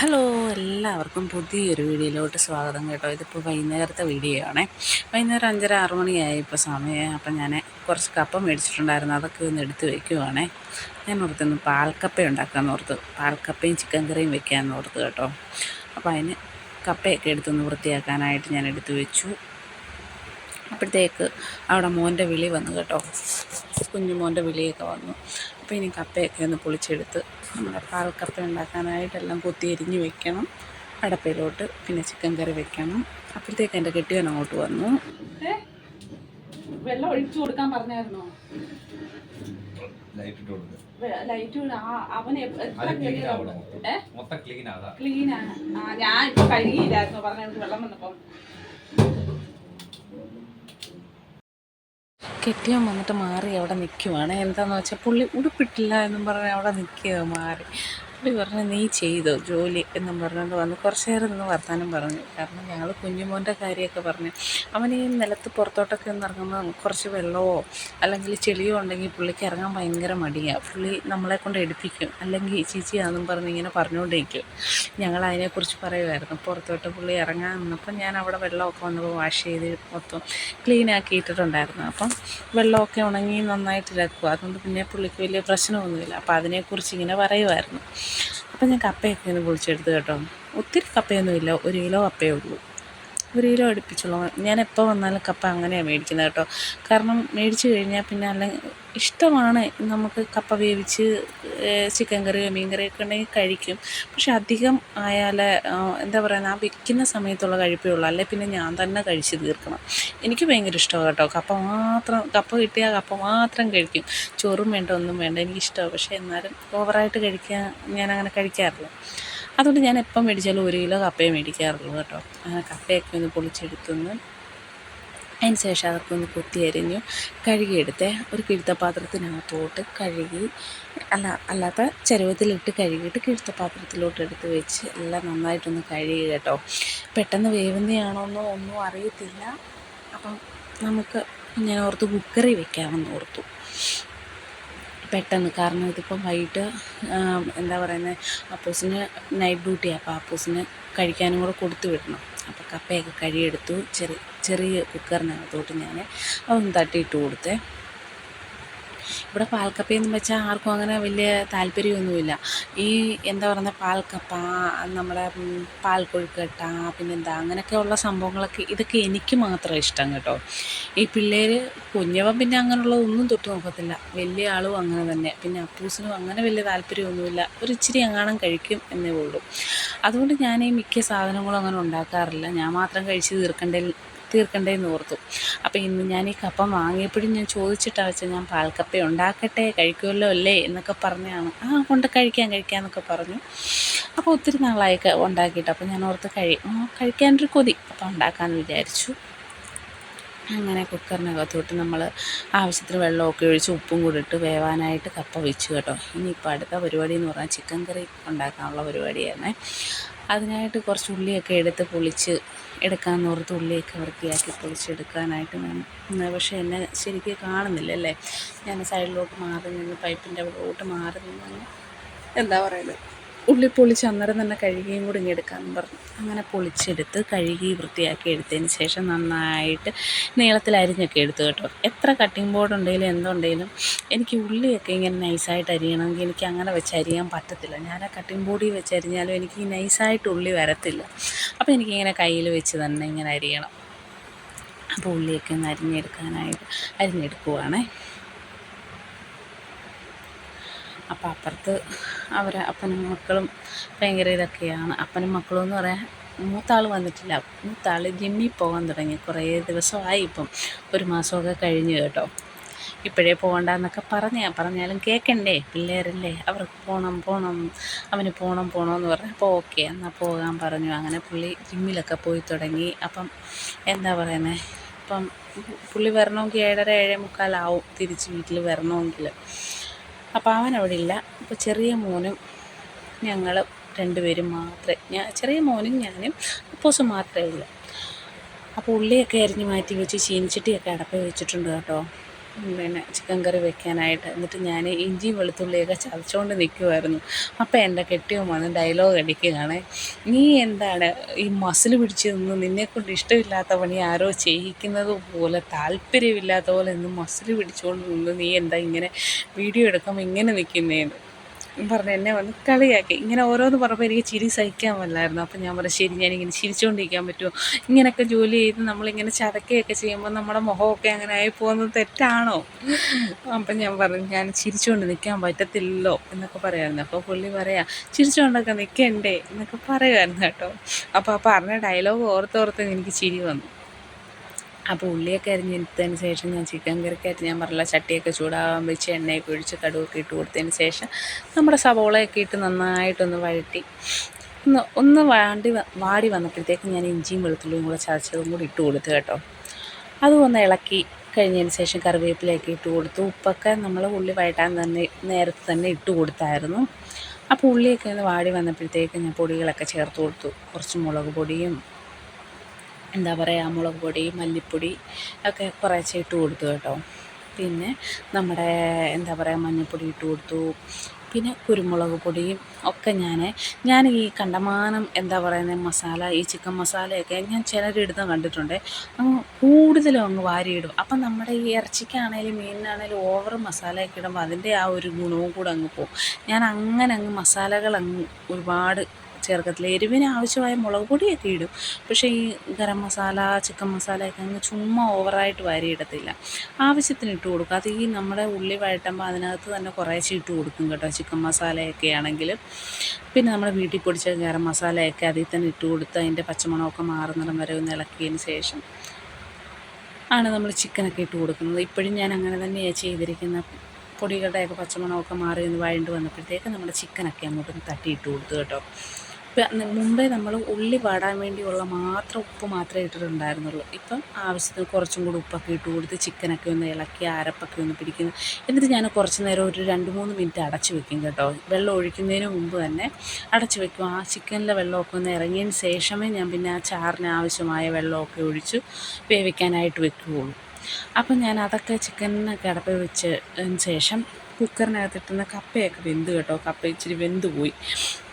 Hello എല്ലാവർക്കും പുതിയൊരു വീഡിയോയിലോട്ട് സ്വാഗതം കേട്ടോ. ഇതിപ്പോൾ വൈകുന്നേരത്തെ വീഡിയോ ആണേ. വൈകുന്നേരം അഞ്ചര ആറ് മണിയായി ഇപ്പോൾ സമയം. അപ്പം ഞാൻ കുറച്ച് കപ്പ മേടിച്ചിട്ടുണ്ടായിരുന്നു. അതൊക്കെ ഒന്ന് എടുത്ത് വയ്ക്കുവാണേ ഞാൻ ഓർത്തുനിന്ന് പാൽക്കപ്പ ഉണ്ടാക്കാമെന്ന് ഓർത്ത്. പാൽക്കപ്പയും ചിക്കൻ കറിയും വെക്കാമെന്ന് ഓർത്ത് കേട്ടോ. അപ്പോൾ അതിന് കപ്പയൊക്കെ എടുത്തൊന്ന് വൃത്തിയാക്കാനായിട്ട് ഞാൻ എടുത്ത് വെച്ചു. അപ്പോഴത്തേക്ക് അവിടെ മോന്റെ വിളി വന്നു കേട്ടോ. കുഞ്ഞു മോന്റെ വിളിയൊക്കെ വന്നു. അപ്പോൾ ഇനി കപ്പയൊക്കെ ഒന്ന് പൊളിച്ചെടുത്ത് നമ്മുടെ പാൽക്കപ്പ ഉണ്ടാക്കാനായിട്ടെല്ലാം കൊത്തി എരിഞ്ഞ് വെക്കണം. അടപ്പയിലോട്ട് പിന്നെ ചിക്കൻ കറി വെക്കണം. അപ്പോഴത്തേക്ക് എന്റെ കെട്ടിയവൻ അങ്ങോട്ട് വന്നു. വെള്ളം ഒഴിച്ചു കൊടുക്കാൻ പറഞ്ഞായിരുന്നോ? ലൈറ്റ് അവൻ ക്ലീനാണ് ഞാൻ കഴുകിയില്ലായിരുന്നു. പറഞ്ഞു വെള്ളം വന്നപ്പം. കെട്ടിയവൻ വന്നിട്ട് മാറി അവിടെ നിൽക്കുവാണ് എന്താണെന്ന് വെച്ചാൽ പുള്ളി ഉടുപ്പിട്ടില്ല എന്നും പറഞ്ഞ് അവിടെ നിൽക്കുക മാറി. പുള്ളി പറഞ്ഞു നീ ചെയ്തോ ജോലി? എന്നും പറഞ്ഞുകൊണ്ട് വന്ന് കുറച്ച് നേരം നിന്ന് വർത്താനം പറഞ്ഞു. കാരണം ഞങ്ങൾ കുഞ്ഞുമോന്റെ കാര്യമൊക്കെ പറഞ്ഞു അവൻ ഈ നിലത്ത് പുറത്തോട്ടൊക്കെ ഒന്ന് ഇറങ്ങുമ്പോൾ കുറച്ച് വെള്ളമോ അല്ലെങ്കിൽ ചെളിയോ ഉണ്ടെങ്കിൽ പുള്ളിക്ക് ഇറങ്ങാൻ ഭയങ്കര മടിയാണ് പുള്ളി നമ്മളെ കൊണ്ട് എടുപ്പിക്കും. അല്ലെങ്കിൽ ചേച്ചി ആണെന്നും പറഞ്ഞ് ഇങ്ങനെ പറഞ്ഞുകൊണ്ടിരിക്കും. ഞങ്ങൾ അതിനെക്കുറിച്ച് പറയുമായിരുന്നു പുറത്തോട്ട് പുള്ളി ഇറങ്ങാൻ നിന്നപ്പോൾ ഞാൻ അവിടെ വെള്ളമൊക്കെ വന്നപ്പോൾ വാഷ് ചെയ്ത് മൊത്തം ക്ലീൻ ഇട്ടിട്ടുണ്ടായിരുന്നു. അപ്പം വെള്ളമൊക്കെ ഉണങ്ങി നന്നായിട്ട് ഇതാക്കുക അതുകൊണ്ട് പിന്നെ പുള്ളിക്ക് വലിയ പ്രശ്നമൊന്നുമില്ല. അപ്പോൾ അതിനെക്കുറിച്ച് ഇങ്ങനെ പറയുമായിരുന്നു അപ്പം ഞാൻ കപ്പയൊക്കെ ഒന്ന് പൊളിച്ചെടുത്ത് കേട്ടോ. ഒത്തിരി കപ്പയൊന്നുമില്ല ഒരു കിലോ കപ്പയേ ഉള്ളൂ. ഒരു കിലോ അടുപ്പിച്ചുള്ളൂ ഞാൻ എപ്പോൾ വന്നാലും കപ്പ അങ്ങനെയാണ് മേടിക്കുന്നത് കേട്ടോ. കാരണം മേടിച്ച് കഴിഞ്ഞാൽ പിന്നെ അല്ല ഇഷ്ടമാണ് നമുക്ക് കപ്പ വേവിച്ച് ചിക്കൻ കറി മീൻ കറിയൊക്കെ ഉണ്ടെങ്കിൽ കഴിക്കും. പക്ഷെ അധികം ആയാൽ എന്താ പറയുക ആ വെക്കുന്ന സമയത്തുള്ള കഴിപ്പേ ഉള്ളൂ. അല്ലെ പിന്നെ ഞാൻ തന്നെ കഴിച്ച് തീർക്കണം. എനിക്ക് ഭയങ്കര ഇഷ്ടമാണ് കേട്ടോ. കപ്പ മാത്രം കപ്പ കിട്ടിയാൽ കപ്പ മാത്രം കഴിക്കും. ചോറും വേണ്ട ഒന്നും വേണ്ട. എനിക്കിഷ്ടമാണ് പക്ഷേ എന്നാലും ഓവറായിട്ട് കഴിക്കാൻ ഞാൻ അങ്ങനെ കഴിക്കാറില്ല. അതുകൊണ്ട് ഞാൻ എപ്പം മേടിച്ചാലും ഒരു കിലോ കപ്പയെ മേടിക്കാറുള്ളൂ കേട്ടോ. കപ്പയൊക്കെ ഒന്ന് പൊളിച്ചെടുത്തുനിന്ന് അതിന് ശേഷം അതൊക്കെ ഒന്ന് കൊത്തി അരിഞ്ഞു കഴുകിയെടുത്ത് ഒരു കിഴുത്ത പാത്രത്തിനകത്തോട്ട് കഴുകി അല്ല അല്ലാത്ത ചരുവത്തിലിട്ട് കഴുകിയിട്ട് കിഴുത്ത പാത്രത്തിലോട്ട് എടുത്ത് വെച്ച് എല്ലാം നന്നായിട്ടൊന്ന് കഴുകി കേട്ടോ. പെട്ടെന്ന് വേവുന്നതാണോ എന്നോ ഒന്നും അറിയത്തില്ല. അപ്പം നമുക്ക് ഞാൻ ഓർത്ത് കുക്കറി വെക്കാമെന്ന് ഓർത്തു. പെട്ടെന്ന്. കാരണം ഇതിപ്പം വൈകിട്ട് എന്താ പറയുന്നത് അപ്പൂസിന് നൈറ്റ് ഡ്യൂട്ടിയാണ് അപ്പോൾ അപ്പൂസിന് കഴിക്കാനും കൂടെ കൊടുത്തു വിടണം. അപ്പോൾ കപ്പയൊക്കെ കഴുകിയെടുത്തു. ചെറിയ ചെറിയ കുക്കറിനകത്തോട്ട് ഞാൻ അതൊന്ന് തട്ടിയിട്ട് കൊടുത്തേ. ഇവിടെ പാൽക്കപ്പയെന്ന് വെച്ചാൽ ആർക്കും അങ്ങനെ വലിയ താല്പര്യമൊന്നുമില്ല. ഈ എന്താ പറയുന്നത് പാൽക്കപ്പ നമ്മുടെ പാൽക്കൊഴുക്കട്ട പാൽ കൊഴുക്കട്ട പിന്നെന്താ അങ്ങനെയൊക്കെയുള്ള സംഭവങ്ങളൊക്കെ ഇതൊക്കെ എനിക്ക് മാത്രം ഇഷ്ടം കേട്ടോ. ഈ പിള്ളേർ കുഞ്ഞവൻ പിന്നെ അങ്ങനെയുള്ള ഒന്നും തൊട്ട് നോക്കത്തില്ല. വലിയ ആളും അങ്ങനെ തന്നെ. പിന്നെ അപ്പൂസിനും അങ്ങനെ വലിയ താല്പര്യമൊന്നുമില്ല. ഒരു ഇച്ചിരി എങ്ങാനും കഴിക്കും എന്നേ ഉള്ളൂ. അതുകൊണ്ട് ഞാൻ ഈ മിക്ക സാധനങ്ങളും അങ്ങനെ ഉണ്ടാക്കാറില്ല. ഞാൻ മാത്രം കഴിച്ച് തീർക്കണ്ടേ തീർക്കണ്ടേന്ന് ഓർത്തു. അപ്പോൾ ഇന്ന് ഞാൻ ഈ കപ്പ വാങ്ങിയപ്പോഴും ഞാൻ ചോദിച്ചിട്ടാണ് വെച്ചാൽ ഞാൻ പാൽക്കപ്പ ഉണ്ടാക്കട്ടെ കഴിക്കുമല്ലോ അല്ലേ എന്നൊക്കെ പറഞ്ഞാണ്. ആ കൊണ്ട് കഴിക്കാൻ കഴിക്കാം എന്നൊക്കെ പറഞ്ഞു. അപ്പോൾ ഒത്തിരി നാളായി ഉണ്ടാക്കിയിട്ട്. അപ്പോൾ ഞാൻ ഓർത്ത് കഴി കഴിക്കാനൊരു കൊതി. അപ്പോൾ ഉണ്ടാക്കാമെന്ന് വിചാരിച്ചു. അങ്ങനെ കുക്കറിനകത്തോട്ട് നമ്മൾ ആവശ്യത്തിന് വെള്ളമൊക്കെ ഒഴിച്ച് ഉപ്പും കൂടി ഇട്ട് വേവാനായിട്ട് കപ്പ വെച്ചു കേട്ടോ. ഇനിയിപ്പോൾ അടുത്ത പരിപാടി എന്ന് പറഞ്ഞാൽ ചിക്കൻ കറി ഉണ്ടാക്കാനുള്ള പരിപാടിയാണ്. അതിനായിട്ട് കുറച്ച് ഉള്ളിയൊക്കെ എടുത്ത് പൊളിച്ച് എടുക്കാമെന്ന് ഓർത്ത് ഉള്ളിയൊക്കെ വൃത്തിയാക്കി പൊളിച്ചെടുക്കാനായിട്ട് ഉം, പക്ഷേ എന്നെ ശരിക്കും കാണുന്നില്ല അല്ലേ? ഞാൻ സൈഡിലോട്ട് മാറി നിന്ന് പൈപ്പിന്റെ അവിടോട്ട് മാറി നിന്ന് എന്താ പറയുന്നത്? ഉള്ളി പൊളിച്ച് അന്നേരം തന്നെ കഴുകിയും കൂടി ഇങ്ങനെ എടുക്കാമെന്ന് പറഞ്ഞു. അങ്ങനെ പൊളിച്ചെടുത്ത് കഴുകി വൃത്തിയാക്കി എടുത്തതിന് ശേഷം നന്നായിട്ട് നീളത്തിൽ അരിഞ്ഞൊക്കെ എടുത്തു കേട്ടോ. എത്ര കട്ടിംഗ് ബോർഡ് ഉണ്ടെങ്കിലും എന്തുണ്ടെങ്കിലും എനിക്ക് ഉള്ളിയൊക്കെ ഇങ്ങനെ നൈസായിട്ട് അരിയണമെങ്കിൽ എനിക്ക് അങ്ങനെ വെച്ച് അരിയാൻ പറ്റത്തില്ല. ഞാൻ ആ കട്ടിംഗ് ബോർഡിൽ വെച്ച് അരിഞ്ഞാലും എനിക്ക് നൈസായിട്ട് ഉള്ളി വരത്തില്ല. അപ്പോൾ എനിക്കിങ്ങനെ കയ്യിൽ വെച്ച് തന്നെ ഇങ്ങനെ അരിയണം. അപ്പോൾ ഉള്ളിയൊക്കെ ഒന്ന് അരിഞ്ഞെടുക്കാനായിട്ട് അരിഞ്ഞെടുക്കുവാണേ. അപ്പം അപ്പുറത്ത് അവർ അപ്പനും മക്കളും ഭയങ്കര ഇതൊക്കെയാണ്. അപ്പനും മക്കളും എന്ന് പറയാൻ മൂത്താൾ വന്നിട്ടില്ല. മൂത്താൾ ജിമ്മിൽ പോകാൻ തുടങ്ങി. കുറേ ദിവസമായി ഇപ്പം. ഒരു മാസമൊക്കെ കഴിഞ്ഞു കേട്ടോ. ഇപ്പോഴേ പോകണ്ടെന്നൊക്കെ പറഞ്ഞാ. പറഞ്ഞാലും കേൾക്കണ്ടേ പിള്ളേരല്ലേ? അവർക്ക് പോകണം പോകണം അവന് പോകണം പോകണമെന്ന് പറഞ്ഞു. അപ്പോൾ ഓക്കെ എന്നാൽ പോകാൻ പറഞ്ഞു. അങ്ങനെ പുള്ളി ജിമ്മിലൊക്കെ പോയി തുടങ്ങി. അപ്പം എന്താ പറയുന്നത് ഇപ്പം പുള്ളി വരണമെങ്കിൽ ഏഴര ഏഴേ മുക്കാലാവും തിരിച്ച് വീട്ടിൽ വരണമെങ്കിൽ. അപ്പോൾ അവൻ അവിടെ ഇല്ല അപ്പോൾ ചെറിയ മോനും ഞങ്ങൾ രണ്ടുപേരും മാത്രമേ ഞാൻ ചെറിയ മോനും ഞാനും അപ്പോസും മാത്രമേ ഉള്ളൂ. അപ്പോൾ ഉള്ളിയൊക്കെ അരിഞ്ഞ് മാറ്റി വെച്ച് ചീനിച്ചട്ടിയൊക്കെ അടപ്പിൽ വെച്ചിട്ടുണ്ട് കേട്ടോ. പിന്നെ ചിക്കൻ കറി വെക്കാനായിട്ട്. എന്നിട്ട് ഞാൻ ഇഞ്ചിയും വെളുത്തുള്ളിയൊക്കെ ചതച്ചുകൊണ്ട് നിൽക്കുമായിരുന്നു അപ്പോൾ എന്റെ കെട്ടിയോ വന്ന് ഡയലോഗ് അടിക്കുകയാണ്. നീ എന്താണ് ഈ മസിൽ പിടിച്ച് നിന്ന് നിന്നെക്കൊണ്ട് ഇഷ്ടമില്ലാത്ത പണി ആരോ ചെയ്യിക്കുന്നത് പോലെ താല്പര്യമില്ലാത്ത പോലെ നിന്ന് മസിൽ പിടിച്ചുകൊണ്ട് നിന്ന് നീ എന്താ ഇങ്ങനെ വീഡിയോ എടുക്കുമ്പോൾ ഇങ്ങനെ നിൽക്കുന്നേന്ന് പറഞ്ഞ് എന്നെ വന്ന് കളിയാക്കി. ഇങ്ങനെ ഓരോന്ന് പറഞ്ഞപ്പോൾ എനിക്ക് ചിരി സഹിക്കാൻ വല്ലായിരുന്നു. അപ്പം ഞാൻ പറഞ്ഞു ശരി ഞാനിങ്ങനെ ചിരിച്ചുകൊണ്ടിരിക്കാൻ പറ്റുമോ? ഇങ്ങനെയൊക്കെ ജോലി ചെയ്ത് നമ്മളിങ്ങനെ ചതക്കുകയൊക്കെ ചെയ്യുമ്പോൾ നമ്മുടെ മുഖമൊക്കെ അങ്ങനെ ആയി പോകുന്നത് തെറ്റാണോ? അപ്പം ഞാൻ പറഞ്ഞു ഞാൻ ചിരിച്ചുകൊണ്ട് നിൽക്കാൻ പറ്റത്തില്ലല്ലോ എന്നൊക്കെ പറയുമായിരുന്നു അപ്പോൾ പുള്ളി പറയാ ചിരിച്ചുകൊണ്ടൊക്കെ നിൽക്കണ്ടേ എന്നൊക്കെ പറയുമായിരുന്നു കേട്ടോ. അപ്പോൾ ആ പറഞ്ഞ ഡയലോഗ് ഓർത്തോർത്ത് എനിക്ക് ചിരി വന്നു. അപ്പോൾ ഉള്ളിയൊക്കെ അരിഞ്ഞെടുത്തതിന് ശേഷം ഞാൻ ചിക്കൻ കറിക്കായിട്ട് ഞാൻ പറഞ്ഞില്ല ചട്ടിയൊക്കെ ചൂടാവാൻ വെച്ച് എണ്ണയൊക്കെ ഒഴിച്ച് കടുവൊക്കെ ഇട്ട് കൊടുത്തതിന് ശേഷം നമ്മുടെ സവോളയൊക്കെ ഇട്ട് നന്നായിട്ടൊന്ന് വഴറ്റി ഒന്ന് ഒന്ന് വാണ്ടി വാടി വന്നപ്പോഴത്തേക്ക് ഞാൻ ഇഞ്ചിയും വെളുത്തുള്ളിയും കൂടെ ചതച്ചതും കൂടി ഇട്ട് കൊടുത്തു കേട്ടോ. അതും ഒന്ന് ഇളക്കി കഴിഞ്ഞതിന് ശേഷം കറിവേപ്പിലയൊക്കെ ഇട്ട് കൊടുത്തു. ഉപ്പൊക്കെ നമ്മൾ ഉള്ളി വഴറ്റാൻ തന്നെ നേരത്തെ തന്നെ ഇട്ട് കൊടുത്തായിരുന്നു. അപ്പോൾ ഉള്ളിയൊക്കെ ഒന്ന് വാടി വന്നപ്പോഴത്തേക്ക് ഞാൻ പൊടികളൊക്കെ ചേർത്ത് കൊടുത്തു. കുറച്ച് മുളക് പൊടിയും എന്താ പറയുക മുളക് പൊടി മല്ലിപ്പൊടി ഒക്കെ കുറേശ്ശെ ഇട്ട് കൊടുത്തു കേട്ടോ. പിന്നെ നമ്മുടെ എന്താ പറയുക മഞ്ഞൾപ്പൊടി ഇട്ട് കൊടുത്തു. പിന്നെ കുരുമുളക് പൊടിയും ഒക്കെ ഞാൻ ഞാൻ ഈ കണ്ടമാനം എന്താ പറയുന്നത് മസാല ഈ ചിക്കൻ മസാലയൊക്കെ ഞാൻ ചിലരിടുന്ന കണ്ടിട്ടുണ്ട്. അങ്ങ് കൂടുതലും അങ്ങ് വാരിയിടും. അപ്പം നമ്മുടെ ഈ ഇറച്ചിക്കാണേലും മീനിനാണേലും ഓവർ മസാലയൊക്കെ ഇടുമ്പോൾ അതിന്റെ ആ ഒരു ഗുണവും കൂടെ അങ്ങ് പോകും ഞാൻ അങ്ങനെ അങ്ങ് മസാലകൾ അങ്ങ് ഒരുപാട് ചേർക്കത്തില്ല. എരിവിന് ആവശ്യമായ മുളക് പൊടിയൊക്കെ ഇടും. പക്ഷേ ഈ ഗരം മസാല ചിക്കൻ മസാലയൊക്കെ അങ്ങ് ചുമ്മാ ഓവറായിട്ട് വാരിയിടത്തില്ല. ആവശ്യത്തിന് ഇട്ട് കൊടുക്കുക അത് ഈ നമ്മുടെ ഉള്ളി വഴറ്റുമ്പോൾ അതിനകത്ത് തന്നെ കുറേശ്ശെ ഇട്ട് കൊടുക്കും കേട്ടോ. ചിക്കൻ മസാലയൊക്കെ ആണെങ്കിൽ പിന്നെ നമ്മുടെ വീട്ടിൽ പൊടിച്ച ഗരം മസാലയൊക്കെ അതിൽ തന്നെ ഇട്ട് കൊടുത്ത് അതിന്റെ പച്ചമണമൊക്കെ മാറുന്നിടം വരെ ഒന്ന് ഇളക്കിയതിന് ശേഷം ആണ് നമ്മൾ ചിക്കനൊക്കെ ഇട്ട് കൊടുക്കുന്നത്. ഇപ്പോഴും ഞാൻ അങ്ങനെ തന്നെയാണ് ചെയ്തിരിക്കുന്ന പൊടികളുടെയൊക്കെ പച്ചമണമൊക്കെ മാറി ഒന്ന് വഴണ്ട് വന്നപ്പോഴത്തേക്ക് നമ്മുടെ ചിക്കനൊക്കെ അങ്ങോട്ടൊന്ന് തട്ടിയിട്ട് കൊടുത്തു കേട്ടോ. മുമ്പേ നമ്മൾ ഉള്ളി വാടാൻ വേണ്ടിയുള്ള മാത്രം ഉപ്പ് മാത്രമേ ഇട്ടിട്ടുണ്ടായിരുന്നുള്ളൂ. ഇപ്പം ആവശ്യത്തിന് കുറച്ചും കൂടി ഉപ്പൊക്കെ ഇട്ട് കൊടുത്ത് ചിക്കനൊക്കെ ഒന്ന് ഇളക്കി അരപ്പൊക്കെ ഒന്ന് പിടിക്കുന്നു. എന്നിട്ട് ഞാൻ കുറച്ച് നേരം ഒരു രണ്ട് മൂന്ന് മിനിറ്റ് അടച്ച് വെക്കും കേട്ടോ. വെള്ളം ഒഴിക്കുന്നതിന് മുമ്പ് തന്നെ അടച്ച് വെക്കും. ആ ചിക്കനിലെ വെള്ളമൊക്കെ ഒന്ന് ഇറങ്ങിയതിന് ശേഷമേ ഞാൻ പിന്നെ ആ ചാറിന് ആവശ്യമായ വെള്ളമൊക്കെ ഒഴിച്ച് വേവിക്കാനായിട്ട് വെക്കുകയുള്ളൂ അപ്പം ഞാൻ അതൊക്കെ ചിക്കനൊക്കെ അടപ്പ് വെച്ചതിന് ശേഷം കുക്കറിനകത്തിട്ടുന്ന കപ്പയൊക്കെ വെന്ത് കേട്ടോ. കപ്പ ഇച്ചിരി വെന്ത് പോയി.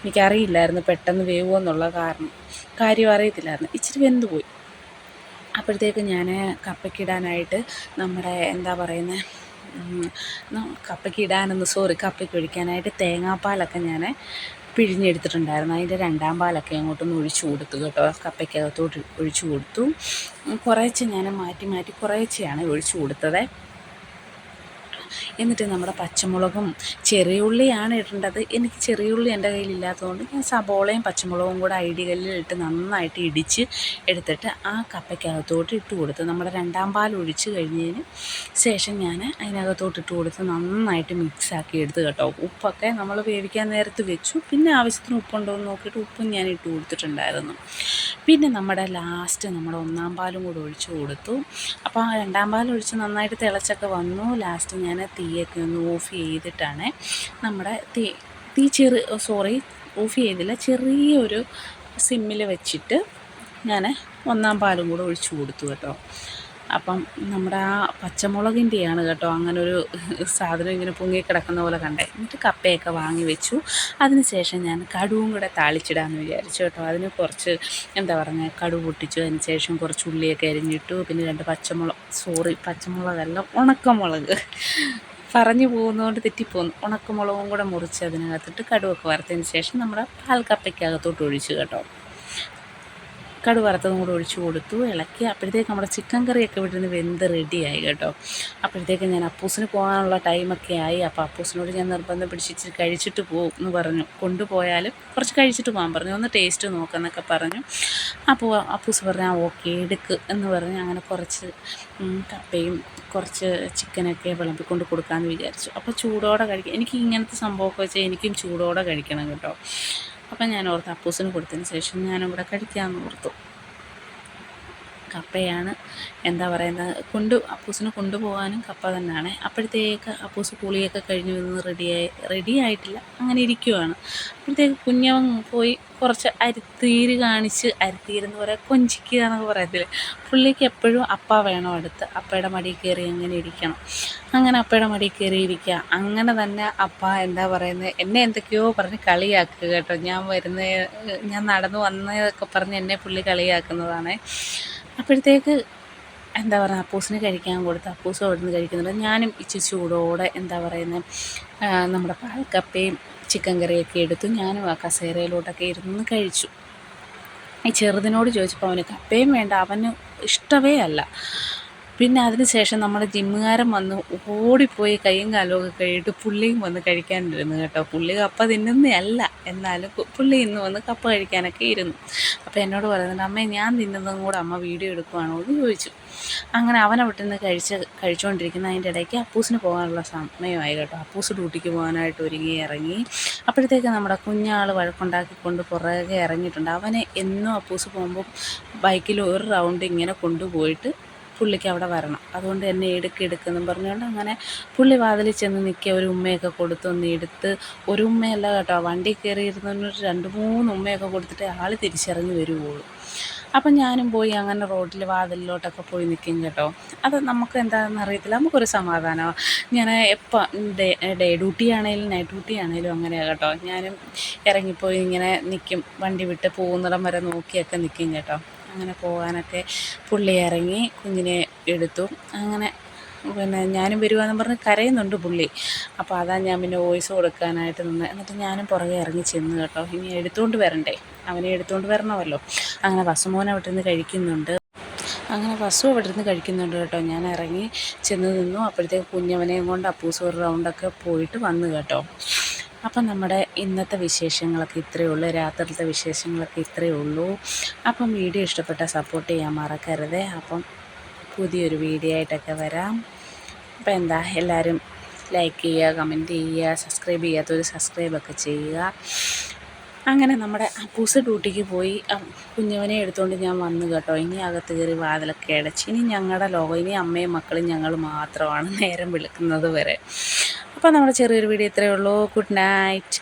എനിക്കറിയില്ലായിരുന്നു പെട്ടെന്ന് വേവുമെന്നുള്ള കാരണം. കാര്യം അറിയത്തില്ലായിരുന്നു. ഇച്ചിരി വെന്ത് പോയി. അപ്പോഴത്തേക്ക് ഞാൻ കപ്പയ്ക്കിടാനായിട്ട് നമ്മുടെ എന്താ പറയുന്നത് കപ്പയ്ക്ക് ഇടാനൊന്ന് സോറി കപ്പയ്ക്ക് ഒഴിക്കാനായിട്ട് തേങ്ങാപ്പാലൊക്കെ ഞാൻ പിഴിഞ്ഞെടുത്തിട്ടുണ്ടായിരുന്നു. അതിന്റെ രണ്ടാം പാലൊക്കെ അങ്ങോട്ടൊന്ന് ഒഴിച്ചു കൊടുത്തു കേട്ടോ. കപ്പയ്ക്കകത്തോട്ട് ഒഴിച്ചു കൊടുത്തു. കുറേശ്ശെ ഞാൻ മാറ്റി മാറ്റി കുറേശ്ശെയാണ് ഒഴിച്ചു കൊടുത്തത്. എന്നിട്ട് നമ്മുടെ പച്ചമുളകും ചെറിയ ഉള്ളിയാണ് ഇടേണ്ടത്. എനിക്ക് ചെറിയ ഉള്ളി എന്റെ കയ്യിലില്ലാത്തതുകൊണ്ട് ഞാൻ സബോളയും പച്ചമുളകും കൂടെ ഇട്ട് നന്നായിട്ട് ഇടിച്ച് എടുത്തിട്ട് ആ കപ്പയ്ക്കകത്തോട്ട് ഇട്ട് കൊടുത്ത് നമ്മുടെ രണ്ടാം പാൽ ഒഴിച്ച് കഴിഞ്ഞതിന് ശേഷം ഞാൻ അതിനകത്തോട്ട് ഇട്ട് കൊടുത്ത് നന്നായിട്ട് മിക്സാക്കി എടുത്ത് കേട്ടോ. ഉപ്പൊക്കെ നമ്മൾ വേവിക്കാൻ നേരത്ത് വെച്ചു. പിന്നെ ആവശ്യത്തിന് ഉപ്പുണ്ടോ എന്ന് നോക്കിയിട്ട് ഉപ്പും ഞാൻ ഇട്ട് കൊടുത്തിട്ടുണ്ടായിരുന്നു. പിന്നെ നമ്മുടെ ലാസ്റ്റ് നമ്മുടെ ഒന്നാം പാലും കൂടെ ഒഴിച്ച് കൊടുത്തു. അപ്പോൾ ആ രണ്ടാം പാൽ ഒഴിച്ച് നന്നായിട്ട് തിളച്ചൊക്കെ വന്നു. ലാസ്റ്റ് ഞാൻ തീയൊക്കെ ഒന്ന് ഓഫ് ചെയ്തിട്ടാണ് നമ്മുടെ തീ തീ ചെറു സോറി ഓഫ് ചെയ്തില്ല ചെറിയൊരു സിമ്മിൽ വെച്ചിട്ട് ഞാൻ ഒന്നാം പാലും കൂടെ ഒഴിച്ചു കൊടുത്തു കേട്ടോ. അപ്പം നമ്മുടെ ആ പച്ചമുളകിന്റെയാണ് കേട്ടോ അങ്ങനെ ഒരു സാധനം ഇങ്ങനെ പൊങ്ങി കിടക്കുന്ന പോലെ കണ്ടേ. എന്നിട്ട് കപ്പയൊക്കെ വാങ്ങി വെച്ചു. അതിന് ശേഷം ഞാൻ കടുവും കൂടെ താളിച്ചിടാമെന്ന് വിചാരിച്ചു കേട്ടോ. അതിന് കുറച്ച് എന്താ പറയുക കടുവ് പൊട്ടിച്ചു. അതിന് ശേഷം കുറച്ച് ഉള്ളിയൊക്കെ അരിഞ്ഞിട്ടു. പിന്നെ രണ്ട് പച്ചമുളക് സോറി പച്ചമുളകല്ല ഉണക്കമുളക്. പറഞ്ഞു പോകുന്നതുകൊണ്ട് തെറ്റിപ്പോകുന്നു ഉണക്കമുളകും കൂടെ മുറിച്ച് അതിനകത്തിട്ട് കടുവൊക്കെ വറുത്തതിന് ശേഷം നമ്മുടെ പാൽ കപ്പയ്ക്കകത്തോട്ട് ഒഴിച്ചു കേട്ടോ. കടു വറുത്തതും കൂടെ ഒഴിച്ച് കൊടുത്തു ഇളക്കി. അപ്പോഴത്തേക്ക് നമ്മുടെ ചിക്കൻ കറിയൊക്കെ വിട്ടിരുന്ന് വെന്ത് റെഡിയായി കേട്ടോ. അപ്പോഴത്തേക്ക് ഞാൻ അപ്പൂസിന് പോകാനുള്ള ടൈമൊക്കെ ആയി. അപ്പോൾ അപ്പൂസിനോട് ഞാൻ നിർബന്ധം പിടിച്ച് ഇച്ചിരി കഴിച്ചിട്ട് പോകും എന്ന് പറഞ്ഞു. കൊണ്ടുപോയാലും കുറച്ച് കഴിച്ചിട്ട് പോകാൻ പറഞ്ഞു. ഒന്ന് ടേസ്റ്റ് നോക്കാമെന്നൊക്കെ പറഞ്ഞു. അപ്പോൾ അപ്പൂസ് പറഞ്ഞു ആ ഓക്കെ എടുക്ക് എന്ന് പറഞ്ഞ് അങ്ങനെ കുറച്ച് കപ്പയും കുറച്ച് ചിക്കനൊക്കെ വിളമ്പിക്കൊണ്ട് കൊടുക്കാമെന്ന് വിചാരിച്ചു. അപ്പോൾ ചൂടോടെ കഴിക്കാം എനിക്ക് ഇങ്ങനത്തെ സംഭവമൊക്കെ വെച്ചാൽ എനിക്കും ചൂടോടെ കഴിക്കണം കേട്ടോ. അപ്പം ഞാൻ ഓർത്ത് അപ്പൂസിന് കൊടുത്തതിന് ശേഷം ഞാനിവിടെ കഴിക്കാമെന്ന് ഓർത്തു. കപ്പയാണ്. എന്താ പറയുന്നത്? കൊണ്ട് അപ്പൂസിനെ കൊണ്ടുപോകാനും കപ്പ തന്നെയാണ് അപ്പോഴത്തേക്ക് അപ്പൂസ് കുളിയൊക്കെ കഴിഞ്ഞ് വന്ന് റെഡിയായി റെഡി ആയിട്ടില്ല. അങ്ങനെ ഇരിക്കുവാണ്. അപ്പോഴത്തേക്ക് കുഞ്ഞവൻ പോയി കുറച്ച് അരിത്തീര് കാണിച്ച് അരിത്തീരെന്ന് പറയാം കൊഞ്ചിക്കുക എന്നൊക്കെ പറയത്തില്ലേ? പുള്ളിക്ക് എപ്പോഴും അപ്പ വേണം അടുത്ത്. അപ്പയുടെ മടിയിൽ കയറി അങ്ങനെ ഇരിക്കണം. അങ്ങനെ അപ്പയുടെ മടിയിൽ കയറി ഇരിക്കുക. അങ്ങനെ തന്നെ അപ്പ എന്താ പറയുന്നത്? എന്നെ എന്തൊക്കെയോ പറഞ്ഞ് കളിയാക്കുക കേട്ടോ. ഞാൻ വരുന്ന ഞാൻ നടന്നു വന്നതൊക്കെ പറഞ്ഞ് എന്നെ പുള്ളി കളിയാക്കുന്നതാണ്. അപ്പോഴത്തേക്ക് എന്താ പറയുക അപ്പൂസിന് കഴിക്കാൻ കൊടുത്ത് അപ്പൂസും അവിടെ നിന്ന് കഴിക്കുന്നുണ്ട്. ഞാനും ഇച്ചിരി ചൂടോടെ എന്താ പറയുന്നത് നമ്മുടെ പാൽക്കപ്പയും ചിക്കൻ കറിയൊക്കെ എടുത്തു ഞാനും ആ കസേരയിലോട്ടൊക്കെ ഇരുന്ന് കഴിച്ചു. ഈ ചെറുതിനോട് ചോദിച്ചപ്പോൾ അവന് കപ്പയും വേണ്ട അവന് ഇഷ്ടമേ അല്ല. പിന്നെ അതിനുശേഷം നമ്മുടെ ജിമ്മുകാരൻ വന്ന് ഓടിപ്പോയി കൈയും കാലും ഒക്കെ കഴിയിട്ട് പുള്ളിയും വന്ന് കഴിക്കാനിരുന്നു കേട്ടോ. പുള്ളി കപ്പ തിന്നുന്നതല്ല എന്നാലും പുള്ളി ഇന്ന് വന്ന് കപ്പ കഴിക്കാനൊക്കെ ഇരുന്നു. അപ്പോൾ എന്നോട് പറയുന്നുണ്ട് അമ്മേ ഞാൻ തിന്നുന്നതും കൂടെ അമ്മ വീഡിയോ എടുക്കുവാണോ? എന്ന് ചോദിച്ചു. അങ്ങനെ അവനെ അവിടെ കഴിച്ച് കഴിച്ചുകൊണ്ടിരിക്കുന്ന. അതിന്റെ ഇടയ്ക്ക് അപ്പൂസിന് പോകാനുള്ള സമയമായി കേട്ടോ. അപ്പൂസ് ഡ്യൂട്ടിക്ക് പോകാനായിട്ട് ഒരുങ്ങി ഇറങ്ങി. അപ്പോഴത്തേക്ക് നമ്മുടെ കുഞ്ഞാൾ വഴക്കുണ്ടാക്കിക്കൊണ്ട് പുറകെ ഇറങ്ങിയിട്ടുണ്ട്. അവനെ എന്നും അപ്പൂസ് പോകുമ്പോൾ ബൈക്കിൽ ഒരു റൗണ്ട് ഇങ്ങനെ കൊണ്ടുപോയിട്ട് പുള്ളിക്ക് അവിടെ വരണം. അതുകൊണ്ട് എന്നെ എടുക്ക് എടുക്കെന്നും പറഞ്ഞുകൊണ്ട് അങ്ങനെ പുള്ളി വാതിലിൽ ചെന്ന് നിൽക്കുക ഒരു ഉമ്മയൊക്കെ കൊടുത്തു ഒന്ന് എടുത്ത്. ഒരു ഉമ്മയല്ല കേട്ടോ വണ്ടി കയറിയിരുന്നൊരു രണ്ട് മൂന്ന് ഉമ്മയൊക്കെ കൊടുത്തിട്ട് ആൾ തിരിച്ചറിഞ്ഞ് വരുവുള്ളൂ. അപ്പം ഞാനും പോയി അങ്ങനെ റോഡിൽ വാതിലിലോട്ടൊക്കെ പോയി നിൽക്കും കേട്ടോ. അത് നമുക്ക് എന്താണെന്ന് അറിയത്തില്ല നമുക്കൊരു സമാധാനമാണ് ഞാൻ എപ്പോൾ ഡേ ഡേ ഡ്യൂട്ടി ആണെങ്കിലും നൈറ്റ് ഡ്യൂട്ടി ആണെങ്കിലും അങ്ങനെയാണ് കേട്ടോ. ഞാനും ഇറങ്ങിപ്പോയി ഇങ്ങനെ നിൽക്കും വണ്ടി വിട്ട് പോകുന്നിടം വരെ നോക്കിയൊക്കെ നിൽക്കും കേട്ടോ. അങ്ങനെ പോകാനൊക്കെ പുള്ളി ഇറങ്ങി കുഞ്ഞിനെ എടുത്തു. അങ്ങനെ പിന്നെ ഞാനും വരുവാന്ന് പറഞ്ഞ് കരയുന്നുണ്ട് പുള്ളി. അപ്പോൾ അതാ ഞാൻ പിന്നെ വോയിസ് കൊടുക്കാനായിട്ട് നിന്ന്. എന്നിട്ട് ഞാനും പുറകെ ഇറങ്ങി ചെന്ന് കേട്ടോ. ഇനി എടുത്തുകൊണ്ട് വരണ്ടേ? അവനെ എടുത്തുകൊണ്ട് വരണമല്ലോ. അങ്ങനെ വസുമോൻ അവിടെ നിന്ന് കഴിക്കുന്നുണ്ട്. അങ്ങനെ വസു അവിടെ നിന്ന് കഴിക്കുന്നുണ്ട് കേട്ടോ. ഞാൻ ഇറങ്ങി ചെന്ന് നിന്നു. അപ്പോഴത്തേക്ക് കുഞ്ഞവനെയും കൊണ്ട് അപ്പൂസ് ഒരു റൗണ്ടൊക്കെ പോയിട്ട് വന്നു കേട്ടോ. അപ്പം നമ്മുടെ ഇന്നത്തെ വിശേഷങ്ങളൊക്കെ ഇത്രയേ ഉള്ളൂ. രാത്രിയിലത്തെ വിശേഷങ്ങളൊക്കെ ഇത്രയേ ഉള്ളൂ. അപ്പം വീഡിയോ ഇഷ്ടപ്പെട്ടാൽ സപ്പോർട്ട് ചെയ്യാൻ മറക്കരുത്. അപ്പം പുതിയൊരു വീഡിയോ ആയിട്ടൊക്കെ വരാം. അപ്പം എന്താ എല്ലാവരും ലൈക്ക് ചെയ്യുക കമന്റ് ചെയ്യുക സബ്സ്ക്രൈബ് ചെയ്യാത്തവർ സബ്സ്ക്രൈബൊക്കെ ചെയ്യുക. അങ്ങനെ നമ്മുടെ അപ്പൂസ് ഡ്യൂട്ടിക്ക് പോയി. കുഞ്ഞവനെ എടുത്തുകൊണ്ട് ഞാൻ വന്നു കേട്ടോ. ഇനി അകത്ത് കയറി വാതിലൊക്കെ അടച്ച്. ഇനി ഞങ്ങളുടെ ലോകം ഇനി അമ്മയും മക്കളും ഞങ്ങൾ മാത്രമാണ് നേരം വിളിക്കുന്നത് വരെ. അപ്പോൾ നമ്മുടെ ചെറിയൊരു വീഡിയോ ഇത്രയേ ഉള്ളൂ. Good night